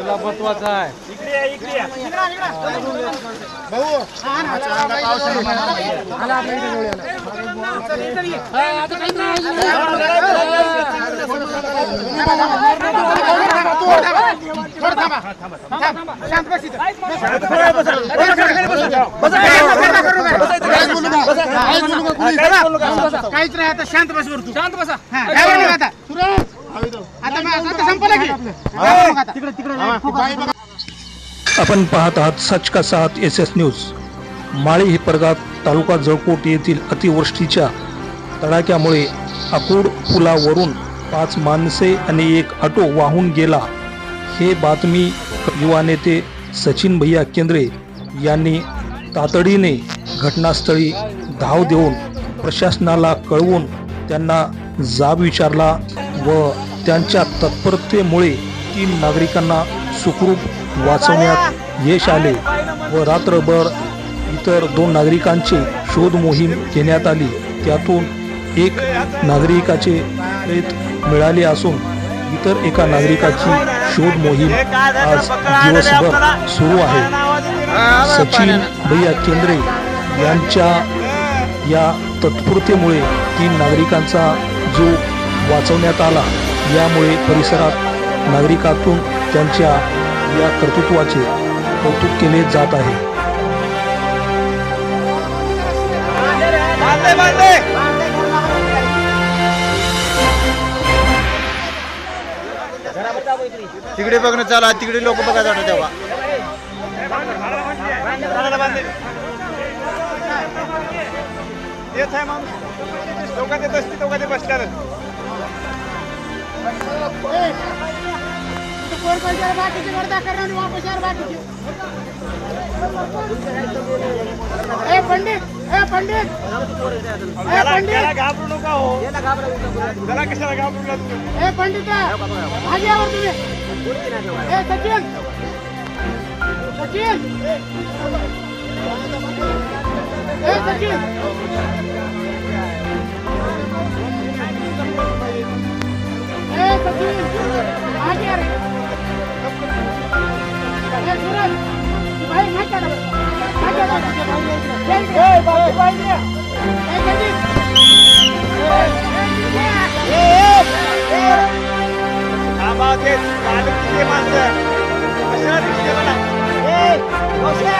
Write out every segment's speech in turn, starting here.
तुला महत्त्वाचा आहे. काहीच नाही आता शांत बस तू. शांत बसा. आता की आता. तिकडे तिकडे आपण पाहत आहात सच का साथ एस एस न्यूज माळी हे परगात तालुका जळकोट येथील अतिवृष्टीच्या तडाख्यामुळे आकुड पुलावरून पाच माणसे आणि एक ऑटो वाहून गेला. हे बातमी युवा नेते सचिन भैया केंद्रे यांनी तातडीने घटनास्थळी धाव देऊन प्रशासनाला कळवून त्यांना जाब विचारला व त्यांच्या तत्परतेमुळे तीन नागरिकांना सुखरूप वाचवण्यात यश आले व रात्रभर इतर दोन नागरिकांची शोध मोहीम घेण्यात आली. त्यातून एक नागरिकाचे प्रेत मिळाले असून इतर एका नागरिकाची शोध मोहीम आज दिवसभर सुरू आहे. सचिन भैया केंद्रे यांच्या या तत्पुरतेमुळे तीन नागरिकांचा जो वाचवण्यात आला. यामुळे परिसरात नागरिकातून त्यांच्या या कर्तृत्वाचे कौतुक केले जात आहे. तिकडे बघणं चालू तिकडे लोक बघा जातात तेव्हा. येत आहे माणूस. दोघा ते बसते दोघा ते बसल्यावर बाकीची वर्धा करणार वापस यार ए पंडित ए पंडित ए पंडित घाबरू नका हो त्याला कशाला घाबरू ए पंडित भाजी आवर तुम्ही ए सचिन सचिन ए Sachin Oke, kalın bize bastı. Aşağı di bana. Hey, hoş geldin.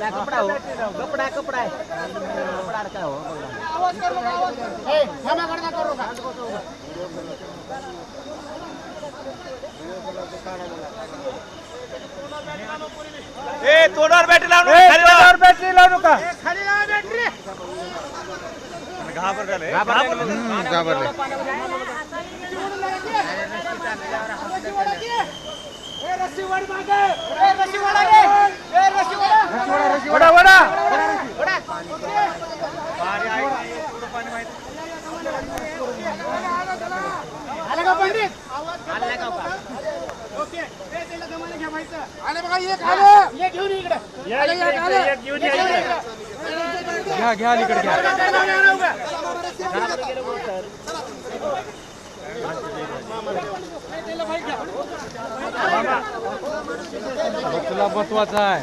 ना कपड़ा हो कपड़ा कपड़ा है कपड़ा रखा हो ए तोडार बॅटरी लावून तोडार बॅटरी लावू नका खाली लावा बॅटरी घाबरले घाबरले वडा वडा आलं का पंडित आलं का ओके आले बघा एक आलं इकडे आलं, एक आलं. एक घेऊन इकडे. घ्या घ्या अलीकडे घ्या तुला महत्त्वाचा आहे